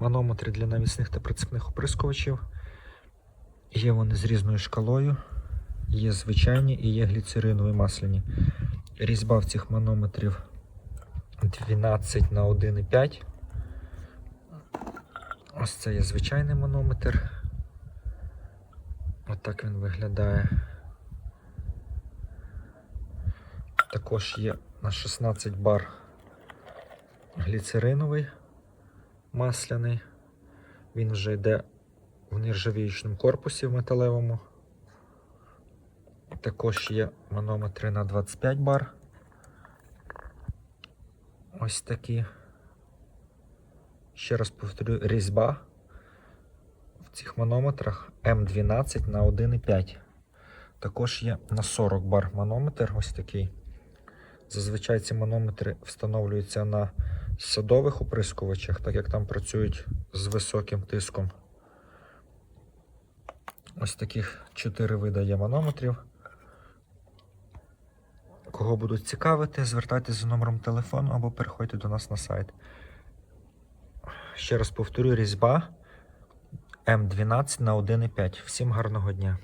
Манометри для навісних та прицепних оприскувачів. Є вони з різною шкалою. Є звичайні і є гліцеринові масляні. Різьба в цих манометрів 12 на 1,5. Ось це є звичайний манометр. Отак він виглядає. Також є на 16 бар гліцериновий масляний. Він вже йде в нержавіючному корпусі в металевому. Також є манометри на 25 бар. Ось такі. Ще раз повторю, різьба в цих манометрах М12 на 1,5. Також є на 40 бар манометр ось такий. Зазвичай ці манометри встановлюються на садових оприскувачах, так як там працюють з високим тиском. Ось таких 4 вида є манометрів. Кого будуть цікавити, звертайтеся за номером телефону або переходьте до нас на сайт. Ще раз повторю, різьба М12 на 1,5. Всім гарного дня!